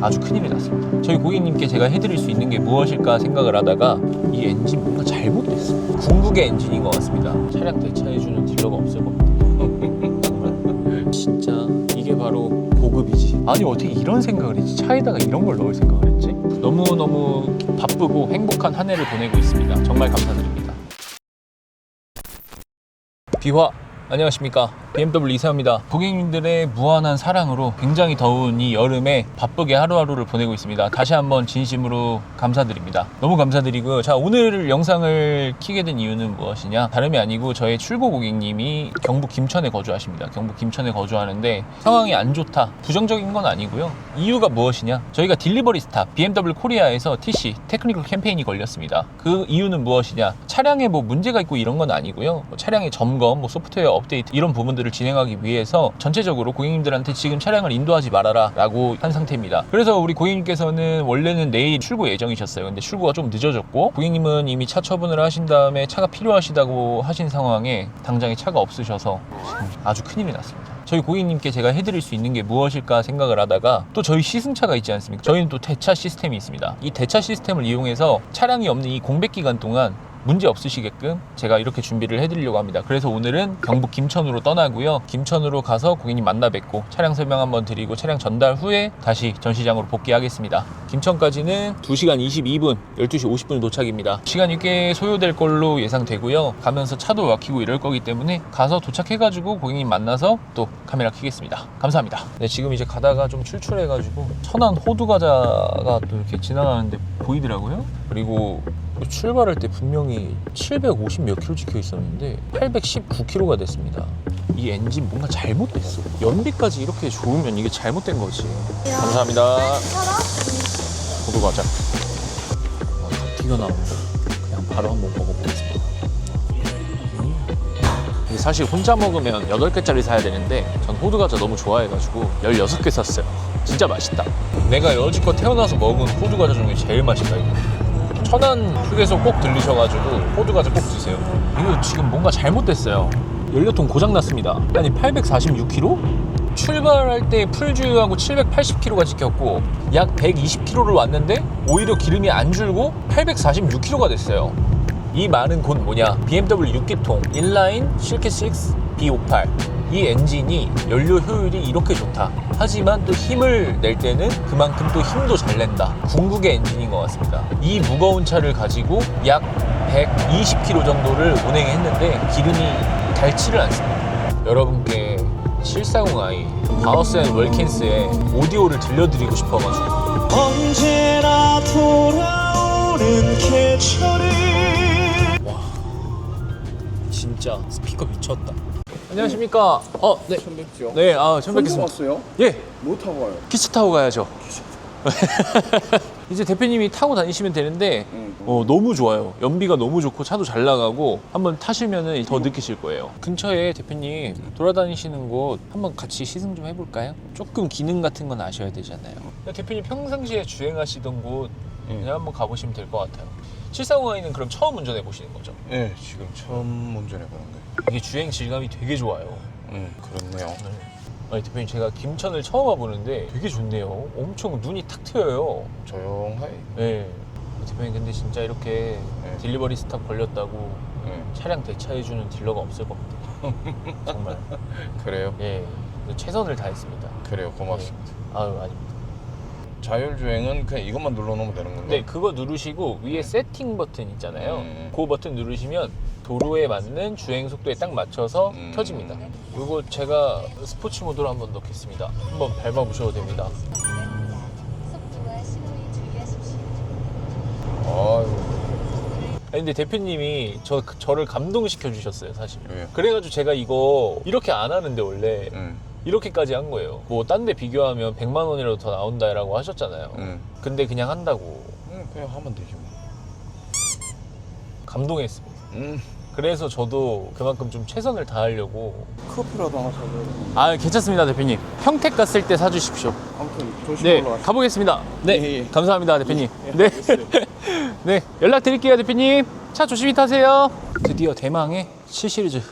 아주 큰일이 났습니다. 저희 고객님께 제가 해드릴 수 있는 게 무엇일까 생각을 하다가 이 엔진 뭔가 잘못됐어. 궁극의 엔진인 것 같습니다. 차량 대차해주는 딜러가 없을 겁니다. 진짜 이게 바로 고급이지. 아니 어떻게 이런 생각을 했지? 차에다가 이런 걸 넣을 생각을 했지? 너무너무 바쁘고 행복한 한 해를 보내고 있습니다. 정말 감사드립니다. 비화 안녕하십니까. BMW 이사입니다. 고객님들의 무한한 사랑으로 굉장히 더운 이 여름에 바쁘게 하루하루를 보내고 있습니다. 다시 한번 진심으로 감사드립니다. 너무 감사드리고요 자 오늘 영상을 키게 된 이유는 무엇이냐? 다름이 아니고 저의 출고 고객님이 경북 김천에 거주하십니다. 경북 김천에 거주하는데 상황이 안 좋다. 부정적인 건 아니고요. 이유가 무엇이냐? 저희가 딜리버리 스타 BMW 코리아에서 TC 테크니컬 캠페인이 걸렸습니다. 그 이유는 무엇이냐? 차량에 뭐 문제가 있고 이런 건 아니고요. 뭐 차량의 점검 뭐 소프트웨어 업데이트 이런 부분들을 진행하기 위해서 전체적으로 고객님들한테 지금 차량을 인도하지 말아라 라고 한 상태입니다 그래서 우리 고객님께서는 원래는 내일 출고 예정이셨어요 근데 출고가 좀 늦어졌고 고객님은 이미 차 처분을 하신 다음에 차가 필요하시다고 하신 상황에 당장에 차가 없으셔서 지금 아주 큰일이 났습니다 저희 고객님께 제가 해드릴 수 있는 게 무엇일까 생각을 하다가 또 저희 시승차가 있지 않습니까? 저희는 또 대차 시스템이 있습니다. 이 대차 시스템을 이용해서 차량이 없는 이 공백 기간 동안 문제 없으시게끔 제가 이렇게 준비를 해드리려고 합니다. 그래서 오늘은 경북 김천으로 떠나고요. 김천으로 가서 고객님 만나 뵙고 차량 설명 한번 드리고 차량 전달 후에 다시 전시장으로 복귀하겠습니다. 김천까지는 2시간 22분, 12시 50분 도착입니다. 시간이 꽤 소요될 걸로 예상되고요. 가면서 차도 막히고 이럴 거기 때문에 가서 도착해가지고 고객님 만나서 또 카메라 켜겠습니다. 감사합니다. 네, 지금 이제 가다가 좀 출출해가지고 천안 호두 과자가 또 이렇게 지나가는데 보이더라고요. 그리고 출발할 때 분명히 750 몇 킬로 찍혀 있었는데 819킬로가 됐습니다. 이 엔진 뭔가 잘못됐어. 연비까지 이렇게 좋으면 이게 잘못된 거지. 감사합니다. 고도 과자. 와, 다 튀겨나옵니다. 그냥 바로 한번 먹어보겠습니다. 사실 혼자 먹으면 8개짜리 사야 되는데 전 호두 과자 너무 좋아해가지고 16개 샀어요. 진짜 맛있다. 내가 여지껏 태어나서 먹은 호두 과자 중에 제일 맛있다 이거. 천안 휴게소 꼭 들리셔가지고 호두 과자 꼭 드세요. 이거 지금 뭔가 잘못됐어요. 연료통 고장 났습니다. 아니 846km? 출발할 때 풀주유하고 780km가 찍혔고 약 120km를 왔는데 오히려 기름이 안 줄고 846km가 됐어요. 이 말은 곧 뭐냐? BMW 6기통 인라인 실켓6 B58 이 엔진이 연료 효율이 이렇게 좋다. 하지만 또 힘을 낼 때는 그만큼 또 힘도 잘 낸다. 궁극의 엔진인 것 같습니다. 이 무거운 차를 가지고 약 120km 정도를 운행했는데 기름이 닳지를 않습니다. 여러분께 740i 바우스 앤 웰킨스의 오디오를 들려드리고 싶어가지고 언제나 돌아오는 계절이 진짜 스피커 미쳤다. 안녕하십니까? 어, 네. 처음 뵙죠. 네, 아, 처음 뵙겠습니다. 왔어요? 예, 뭐 타고 가요? 기차 타고 가야죠. 이제 대표님이 타고 다니시면 되는데 응. 어, 너무 좋아요. 연비가 너무 좋고 차도 잘 나가고 한번 타시면 더 느끼실 거예요. 근처에 대표님 돌아다니시는 곳 한번 같이 시승 좀 해볼까요? 조금 기능 같은 건 아셔야 되잖아요. 대표님 평상시에 주행하시던 곳 예. 그냥 한번 가보시면 될 것 같아요. 740i는 그럼 처음 운전해 보시는 거죠? 네, 지금 처음 운전해 보는 거예요. 이게 주행 질감이 되게 좋아요. 음, 그렇네요. 네. 아니 대표님 제가 김천을 처음 와보는데 되게 좋네요. 엄청 눈이 탁 트여요. 조용하게. 네. 대표님 근데 진짜 이렇게 네. 딜리버리 스탑 걸렸다고 네, 차량 대차해주는 딜러가 없을 겁니다. 정말. 그래요. 예. 최선을 다했습니다. 그래요. 고맙습니다. 아유 아닙니다. 자율 주행은 그냥 이것만 눌러놓으면 되는 건가요? 네 그거 누르시고 위에 세팅 버튼 있잖아요. 음. 그 버튼 누르시면 도로에 맞는 주행 속도에 딱 맞춰서 음. 켜집니다. 이거 제가 스포츠 모드로 한번 넣겠습니다. 한번 밟아 보셔도 됩니다. 속도와 신호에 주의하십시오. 아유, 아니, 근데 대표님이 저 저를 감동시켜 주셨어요 사실. 왜요? 그래가지고 제가 이거 이렇게 안 하는데 원래 음, 이렇게까지 한 거예요. 뭐 딴 데 비교하면 100만 원이라도 더 나온다라고 하셨잖아요. 음, 근데 그냥 한다고 음, 그냥 하면 되지 뭐. 감동했습니다. 음, 그래서 저도 그만큼 좀 최선을 다하려고. 커피라도 하나 사줘요. 아 괜찮습니다 대표님. 평택 갔을 때 사주십시오. 아무튼 조심히 네 올라가세요. 가보겠습니다. 네 예, 예. 감사합니다 대표님. 예, 네. 알겠어요. 네 연락 드릴게요 대표님. 차 조심히 타세요. 드디어 대망의 7 시리즈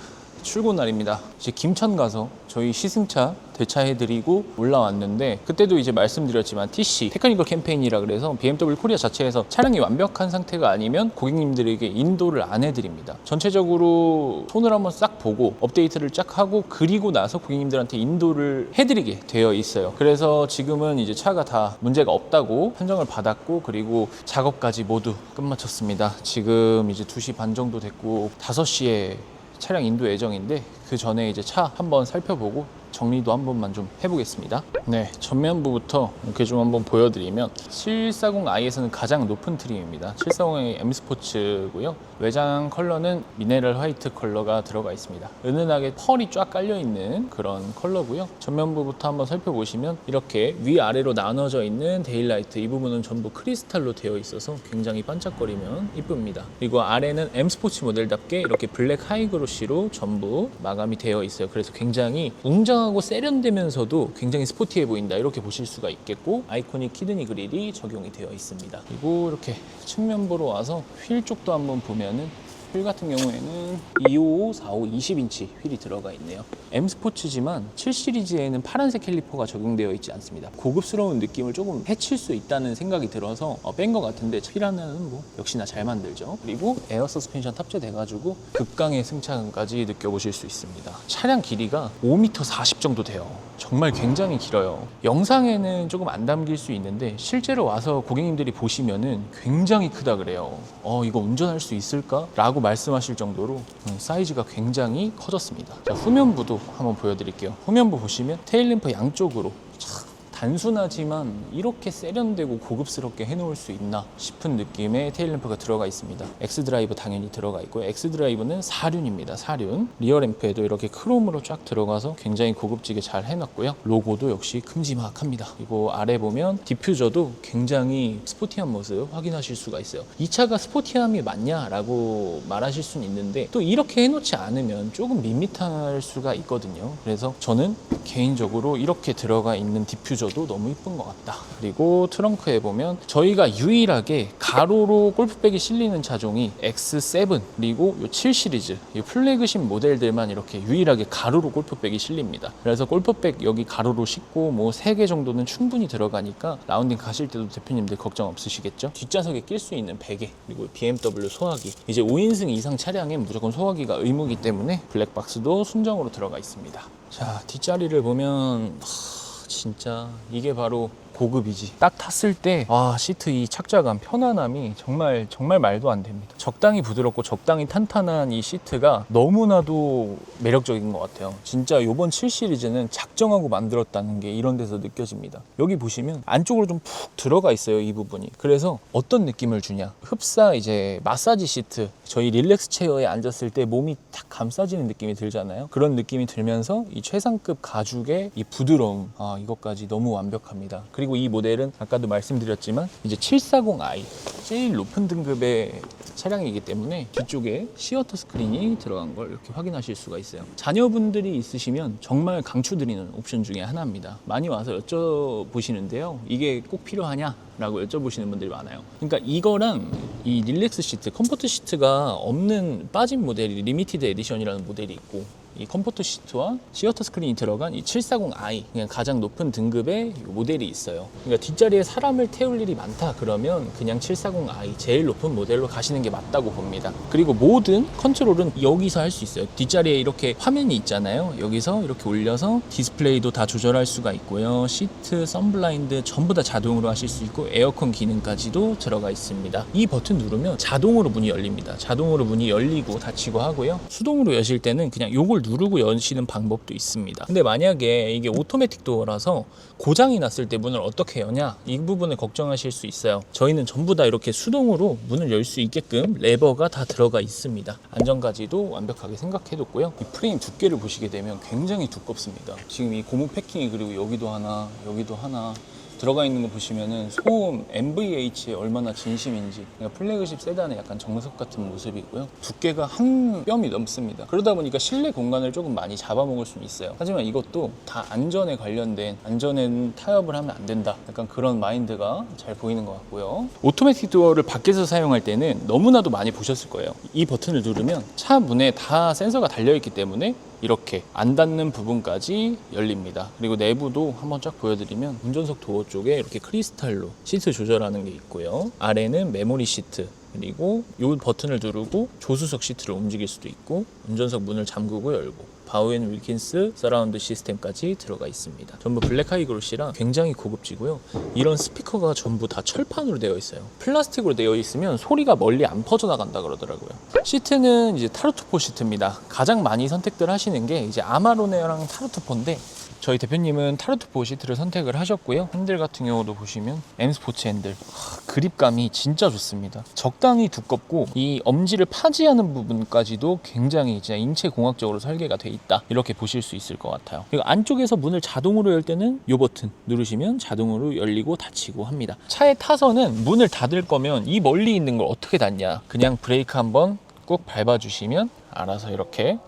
출고 날입니다. 이제 김천 가서 저희 시승차 대차해드리고 올라왔는데 그때도 이제 말씀드렸지만 TC 테크니컬 캠페인이라 그래서 BMW 코리아 자체에서 차량이 완벽한 상태가 아니면 고객님들에게 인도를 안 해드립니다. 전체적으로 손을 한번 싹 보고 업데이트를 쫙 하고 그리고 나서 고객님들한테 인도를 해드리게 되어 있어요. 그래서 지금은 이제 차가 다 문제가 없다고 판정을 받았고 그리고 작업까지 모두 끝마쳤습니다. 지금 이제 2시 반 정도 됐고 5시에 차량 인도 예정인데 그 전에 이제 차 한번 살펴보고 정리도 한 번만 좀 해보겠습니다. 네, 전면부부터 이렇게 좀 한번 보여드리면 740i에서는 가장 높은 트림입니다. 740i M 스포츠고요. 외장 컬러는 미네랄 화이트 컬러가 들어가 있습니다. 은은하게 펄이 쫙 깔려 있는 그런 컬러고요. 전면부부터 한번 살펴보시면 이렇게 위아래로 나눠져 있는 데일라이트 이 부분은 전부 크리스탈로 되어 있어서 굉장히 반짝거리면 이쁩니다. 그리고 아래는 M 스포츠 모델답게 이렇게 블랙 하이그로시로 전부 마감이 되어 있어요. 그래서 굉장히 웅장 하고 세련되면서도 굉장히 스포티해 보인다 이렇게 보실 수가 있겠고 아이코닉 키드니 그릴이 적용이 되어 있습니다. 그리고 이렇게 측면부로 와서 휠 쪽도 한번 보면은 휠 같은 경우에는 255, 45, 20인치 휠이 들어가 있네요. M 스포츠지만 7 시리즈에는 파란색 캘리퍼가 적용되어 있지 않습니다. 고급스러운 느낌을 조금 해칠 수 있다는 생각이 들어서 어, 뺀것 같은데 휠 하나는 뭐 역시나 잘 만들죠. 그리고 에어 서스펜션 탑재돼 가지고 극강의 승차감까지 느껴보실 수 있습니다. 차량 길이가 5m 40 정도 돼요. 정말 굉장히 길어요. 영상에는 조금 안 담길 수 있는데 실제로 와서 고객님들이 보시면은 굉장히 크다 그래요. 어, 이거 운전할 수 있을까? 라고 말씀하실 정도로 음, 사이즈가 굉장히 커졌습니다. 자, 후면부도 한번 보여드릴게요. 후면부 보시면 테일 램프 양쪽으로 참 단순하지만 이렇게 세련되고 고급스럽게 해놓을 수 있나 싶은 느낌의 테일램프가 들어가 있습니다. X드라이브 당연히 들어가 있고요. X드라이브는 사륜입니다. 사륜. 리어램프에도 이렇게 크롬으로 쫙 들어가서 굉장히 고급지게 잘 해놨고요. 로고도 역시 큼지막합니다. 그리고 아래 보면 디퓨저도 굉장히 스포티한 모습 확인하실 수가 있어요. 이 차가 스포티함이 맞냐라고 말하실 수는 있는데 또 이렇게 해놓지 않으면 조금 밋밋할 수가 있거든요. 그래서 저는 개인적으로 이렇게 들어가 있는 디퓨저 도 너무 이쁜 것 같다. 그리고 트렁크에 보면 저희가 유일하게 가로로 골프백이 실리는 차종이 X7 그리고 요7 시리즈 이 플래그십 모델들만 이렇게 유일하게 가로로 골프백이 실립니다. 그래서 골프백 여기 가로로 싣고 뭐 3개 정도는 충분히 들어가니까 라운딩 가실 때도 대표님들 걱정 없으시겠죠? 뒷좌석에 낄 수 있는 베개 그리고 BMW 소화기 이제 5인승 이상 차량엔 무조건 소화기가 의무이기 때문에 블랙박스도 순정으로 들어가 있습니다. 자 뒷자리를 보면 하, 진짜 이게 바로 고급이지. 딱 탔을 때, 와, 시트 이 착자감, 편안함이 정말, 정말 말도 안 됩니다. 적당히 부드럽고 적당히 탄탄한 이 시트가 너무나도 매력적인 것 같아요. 진짜 요번 7 시리즈는 작정하고 만들었다는 게 이런 데서 느껴집니다. 여기 보시면 안쪽으로 좀 푹 들어가 있어요, 이 부분이. 그래서 어떤 느낌을 주냐. 흡사 이제 마사지 시트, 저희 릴렉스 체어에 앉았을 때 몸이 탁 감싸지는 느낌이 들잖아요. 그런 느낌이 들면서 이 최상급 가죽의 이 부드러움, 아, 이것까지 너무 완벽합니다. 그리고 이 모델은 아까도 말씀드렸지만 이제 740i 제일 높은 등급의 차량이기 때문에 뒤쪽에 시어터 스크린이 들어간 걸 이렇게 확인하실 수가 있어요. 자녀분들이 있으시면 정말 강추드리는 옵션 중에 하나입니다. 많이 와서 여쭤보시는데요. 이게 꼭 필요하냐? 라고 여쭤보시는 분들이 많아요. 그러니까 이거랑 이 릴렉스 시트, 컴포트 시트가 없는 빠진 모델이 리미티드 에디션이라는 모델이 있고 이 컴포트 시트와 시어터 스크린이 들어간 이 740i 그냥 가장 높은 등급의 이 모델이 있어요. 그러니까 뒷자리에 사람을 태울 일이 많다 그러면 그냥 740i 제일 높은 모델로 가시는 게 맞다고 봅니다. 그리고 모든 컨트롤은 여기서 할 수 있어요. 뒷자리에 이렇게 화면이 있잖아요. 여기서 이렇게 올려서 디스플레이도 다 조절할 수가 있고요. 시트, 선블라인드 전부 다 자동으로 하실 수 있고 에어컨 기능까지도 들어가 있습니다. 이 버튼 누르면 자동으로 문이 열립니다. 자동으로 문이 열리고 닫히고 하고요. 수동으로 여실 때는 그냥 요걸 누르고 여시는 방법도 있습니다. 근데 만약에 이게 오토매틱 도어라서 고장이 났을 때 문을 어떻게 여냐 이 부분을 걱정하실 수 있어요. 저희는 전부 다 이렇게 수동으로 문을 열 수 있게끔 레버가 다 들어가 있습니다. 안전까지도 완벽하게 생각해 뒀고요. 이 프레임 두께를 보시게 되면 굉장히 두껍습니다. 지금 이 고무 패킹이 그리고 여기도 하나, 여기도 하나 들어가 있는 거 보시면은 소음 MVH에 얼마나 진심인지 그러니까 플래그십 세단의 약간 정석 같은 모습이고요. 두께가 한 뼘이 넘습니다. 그러다 보니까 실내 공간을 조금 많이 잡아먹을 수는 있어요. 하지만 이것도 다 안전에 관련된 안전에는 타협을 하면 안 된다. 약간 그런 마인드가 잘 보이는 것 같고요. 오토매틱 도어를 밖에서 사용할 때는 너무나도 많이 보셨을 거예요. 이 버튼을 누르면 차 문에 다 센서가 달려있기 때문에 이렇게 안 닿는 부분까지 열립니다. 그리고 내부도 한번 쫙 보여드리면 운전석 도어 쪽에 이렇게 크리스탈로 시트 조절하는 게 있고요. 아래는 메모리 시트 그리고 이 버튼을 누르고 조수석 시트를 움직일 수도 있고 운전석 문을 잠그고 열고 바우앤 윌킨스 서라운드 시스템까지 들어가 있습니다. 전부 블랙 하이 그로시라 굉장히 고급지고요. 이런 스피커가 전부 다 철판으로 되어 있어요. 플라스틱으로 되어 있으면 소리가 멀리 안 퍼져나간다 그러더라고요. 시트는 이제 타르투포 시트입니다. 가장 많이 선택들 하시는 게 이제 아마로네랑 타르투포인데 저희 대표님은 타르투포 시트를 선택을 하셨고요. 핸들 같은 경우도 보시면 M 스포츠 핸들 하, 그립감이 진짜 좋습니다. 적당히 두껍고 이 엄지를 파지 하는 부분까지도 굉장히 진짜 인체 공학적으로 설계가 돼 있다 이렇게 보실 수 있을 것 같아요. 그리고 안쪽에서 문을 자동으로 열 때는 이 버튼 누르시면 자동으로 열리고 닫히고 합니다. 차에 타서는 문을 닫을 거면 이 멀리 있는 걸 어떻게 닫냐? 그냥 브레이크 한번 꾹 밟아주시면 알아서 이렇게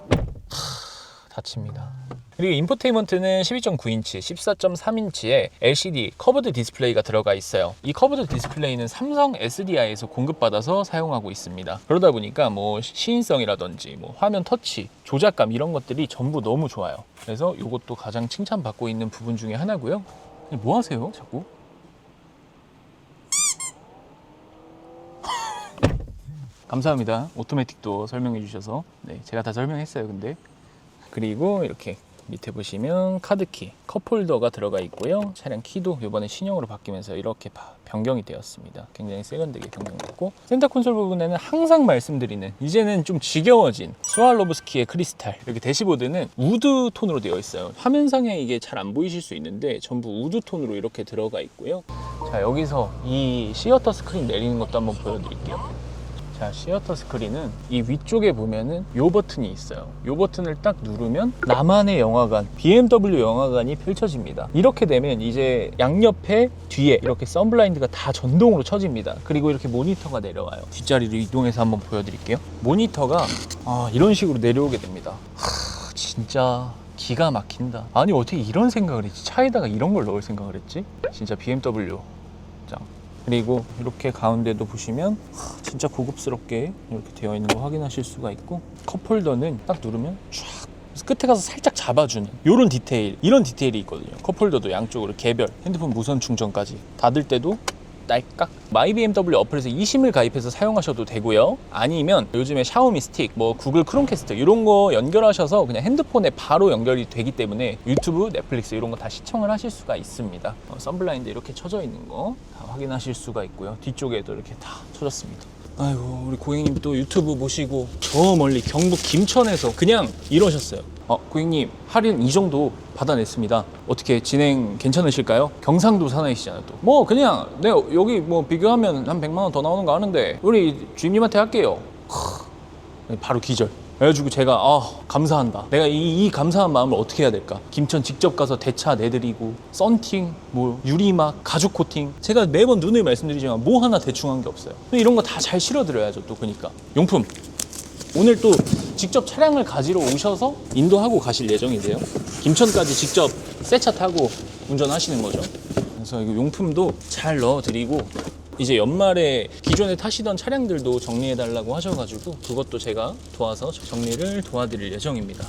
닫힙니다. 그리고 인포테인먼트는 12.9인치, 14.3인치의 LCD 커브드 디스플레이가 들어가 있어요. 이 커브드 디스플레이는 삼성 SDI에서 공급받아서 사용하고 있습니다. 그러다 보니까 뭐 시인성이라든지 뭐 화면 터치, 조작감 이런 것들이 전부 너무 좋아요. 그래서 이것도 가장 칭찬받고 있는 부분 중에 하나고요. 뭐 하세요? 자꾸? 감사합니다. 오토매틱도 설명해 주셔서. 네, 제가 다 설명했어요, 근데. 그리고 이렇게 밑에 보시면 카드키, 컵홀더가 들어가 있고요. 차량 키도 이번에 신형으로 바뀌면서 이렇게 바- 변경이 되었습니다. 굉장히 세련되게 변경됐고 센터 콘솔 부분에는 항상 말씀드리는 이제는 좀 지겨워진 스왈로브스키의 크리스탈 이렇게 대시보드는 우드 톤으로 되어 있어요. 화면상에 이게 잘 안 보이실 수 있는데 전부 우드 톤으로 이렇게 들어가 있고요. 자 여기서 이 시어터 스크린 내리는 것도 한번 보여드릴게요. 자, 시어터 스크린은 이 위쪽에 보면은 요 버튼이 있어요. 요 버튼을 딱 누르면 나만의 영화관, BMW 영화관이 펼쳐집니다. 이렇게 되면 이제 양옆에 뒤에 이렇게 썬블라인드가 다 전동으로 쳐집니다. 그리고 이렇게 모니터가 내려와요. 뒷자리를 이동해서 한번 보여드릴게요. 모니터가 아, 이런 식으로 내려오게 됩니다. 하, 진짜 기가 막힌다. 아니 어떻게 이런 생각을 했지? 차에다가 이런 걸 넣을 생각을 했지? 진짜 BMW 짱. 그리고 이렇게 가운데도 보시면 하, 진짜 고급스럽게 이렇게 되어 있는 거 확인하실 수가 있고 컵홀더는 딱 누르면 쫙 끝에 가서 살짝 잡아주는 이런 디테일 이런 디테일이 있거든요. 컵홀더도 양쪽으로 개별 핸드폰 무선 충전까지. 닫을 때도 딸깍 마이 BMW 어플에서 이심을 가입해서 사용하셔도 되고요. 아니면 요즘에 샤오미 스틱 뭐 구글 크롬캐스트 이런 거 연결하셔서 그냥 핸드폰에 바로 연결이 되기 때문에 유튜브 넷플릭스 이런 거 다 시청을 하실 수가 있습니다. 어, 썬블라인드 이렇게 쳐져 있는 거 다 확인하실 수가 있고요. 뒤쪽에도 이렇게 다 쳐졌습니다. 아이고 우리 고객님 또 유튜브 보시고 저 멀리 경북 김천에서 그냥 이러셨어요. 어 고객님 할인 이 정도 받아냈습니다. 어떻게 진행 괜찮으실까요? 경상도 사나이시잖아요 또. 뭐 그냥 내가 여기 뭐 비교하면 한 100만 원 더 나오는 거 아는데 우리 주임님한테 할게요. 크, 바로 기절. 그래가지고 제가 아 감사한다. 내가 이, 이 감사한 마음을 어떻게 해야 될까? 김천 직접 가서 대차 내드리고 썬팅, 뭐 유리막, 가죽 코팅. 제가 매번 누누이 말씀드리지만 뭐 하나 대충 한 게 없어요. 이런 거 다 잘 실어드려야죠 또 그니까 용품. 오늘 또 직접 차량을 가지러 오셔서 인도하고 가실 예정이세요. 김천까지 직접 새 차 타고 운전하시는 거죠. 그래서 이거 용품도 잘 넣어드리고 이제 연말에 기존에 타시던 차량들도 정리해 달라고 하셔가지고 그것도 제가 도와서 정리를 도와드릴 예정입니다.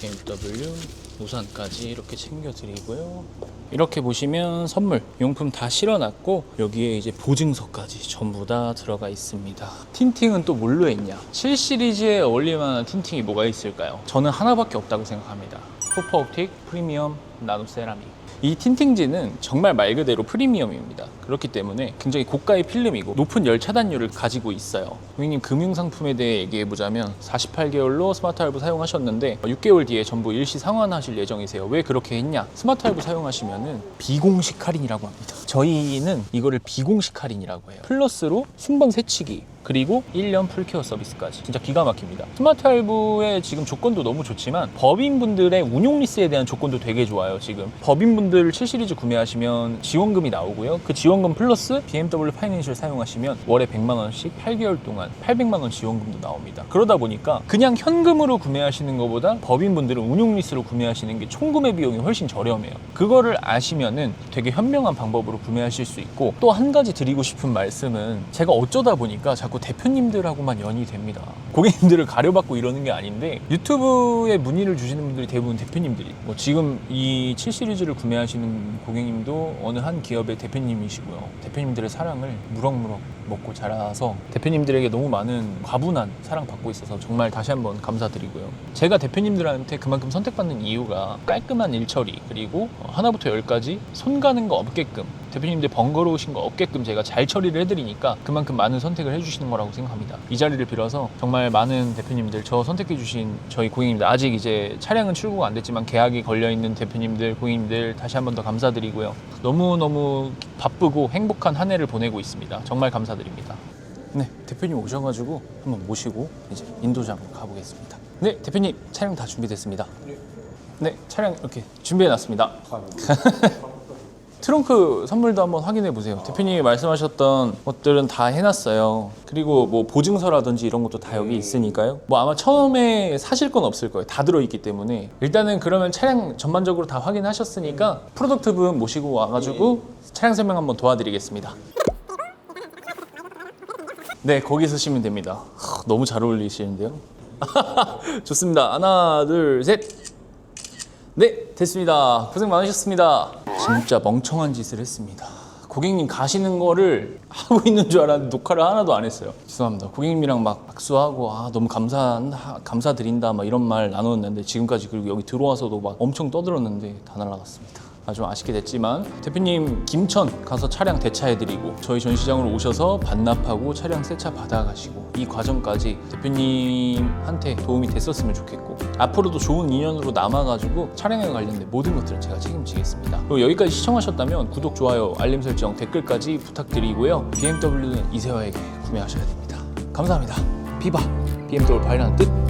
BMW 우산까지 이렇게 챙겨드리고요. 이렇게 보시면 선물 용품 다 실어놨고 여기에 이제 보증서까지 전부 다 들어가 있습니다. 틴팅은 또 뭘로 했냐? 7 시리즈에 어울릴만한 틴팅이 뭐가 있을까요? 저는 하나밖에 없다고 생각합니다. 코퍼 옵틱 프리미엄 나노 세라믹. 이 틴팅지는 정말 말 그대로 프리미엄입니다. 그렇기 때문에 굉장히 고가의 필름이고 높은 열 차단율을 가지고 있어요. 고객님 금융 상품에 대해 얘기해 보자면 48개월로 스마트 할부 사용하셨는데 6개월 뒤에 전부 일시 상환하실 예정이세요. 왜 그렇게 했냐? 스마트 할부 사용하시면은 비공식 할인이라고 합니다. 저희는 이거를 비공식 할인이라고 해요. 플러스로 순번 세치기 그리고 1년 풀케어 서비스까지 진짜 기가 막힙니다. 스마트 할부의 지금 조건도 너무 좋지만 법인분들의 운용 리스에 대한 조건도 되게 좋아요. 지금 법인분들 7 시리즈 구매하시면 지원금이 나오고요. 그 지원금 플러스 BMW 파이낸셜 사용하시면 월에 100만 원씩 8개월 동안 800만 원 지원금도 나옵니다. 그러다 보니까 그냥 현금으로 구매하시는 것보다 법인분들은 운용 리스로 구매하시는 게 총구매 비용이 훨씬 저렴해요. 그거를 아시면은 되게 현명한 방법으로 구매하실 수 있고 또 한 가지 드리고 싶은 말씀은 제가 어쩌다 보니까 자꾸 대표님들하고만 연이 됩니다. 고객님들을 가려받고 이러는 게 아닌데 유튜브에 문의를 주시는 분들이 대부분 대표님들이 뭐 지금 이 7 시리즈를 구매하시는 고객님도 어느 한 기업의 대표님이시고요. 대표님들의 사랑을 무럭무럭 먹고 자라서 대표님들에게 너무 많은 과분한 사랑 받고 있어서 정말 다시 한번 감사드리고요. 제가 대표님들한테 그만큼 선택받는 이유가 깔끔한 일처리 그리고 하나부터 열까지 손 가는 거 없게끔 대표님들 번거로우신 거 없게끔 제가 잘 처리를 해드리니까 그만큼 많은 선택을 해주시는 거라고 생각합니다. 이 자리를 빌어서 정말 많은 대표님들 저 선택해 주신 저희 고객님들 아직 이제 차량은 출고가 안 됐지만 계약이 걸려 있는 대표님들 고객님들 다시 한 번 더 감사드리고요. 너무 너무 바쁘고 행복한 한 해를 보내고 있습니다. 정말 감사드립니다. 네, 대표님 오셔가지고 한번 모시고 이제 인도장 가보겠습니다. 네, 대표님 차량 다 준비됐습니다. 네, 차량 이렇게 준비해 놨습니다. 트렁크 선물도 한번 확인해 보세요. 대표님이 말씀하셨던 것들은 다 해놨어요. 그리고 뭐 보증서라든지 이런 것도 다 여기 있으니까요. 뭐 아마 처음에 사실 건 없을 거예요. 다 들어있기 때문에 일단은 그러면 차량 전반적으로 다 확인하셨으니까 프로덕트 분 모시고 와가지고 차량 설명 한번 도와드리겠습니다. 네, 거기 서시면 됩니다. 하, 너무 잘 어울리시는데요. 좋습니다. 하나, 둘, 셋. 네, 됐습니다. 고생 많으셨습니다. 진짜 멍청한 짓을 했습니다. 고객님 가시는 거를 하고 있는 줄 알았는데 녹화를 하나도 안 했어요. 죄송합니다. 고객님이랑 막 악수하고 아 너무 감사 감사드린다 막 이런 말 나눴는데 지금까지 그리고 여기 들어와서도 막 엄청 떠들었는데 다 날라갔습니다. 아, 좀 아쉽게 됐지만 대표님 김천 가서 차량 대차해드리고 저희 전시장으로 오셔서 반납하고 차량 새차 받아가시고 이 과정까지 대표님한테 도움이 됐었으면 좋겠고 앞으로도 좋은 인연으로 남아가지고 차량에 관련된 모든 것들을 제가 책임지겠습니다. 그리고 여기까지 시청하셨다면 구독, 좋아요, 알림 설정, 댓글까지 부탁드리고요. BMW는 이세화에게 구매하셔야 됩니다. 감사합니다. 비바 BMW 바이라는 뜻.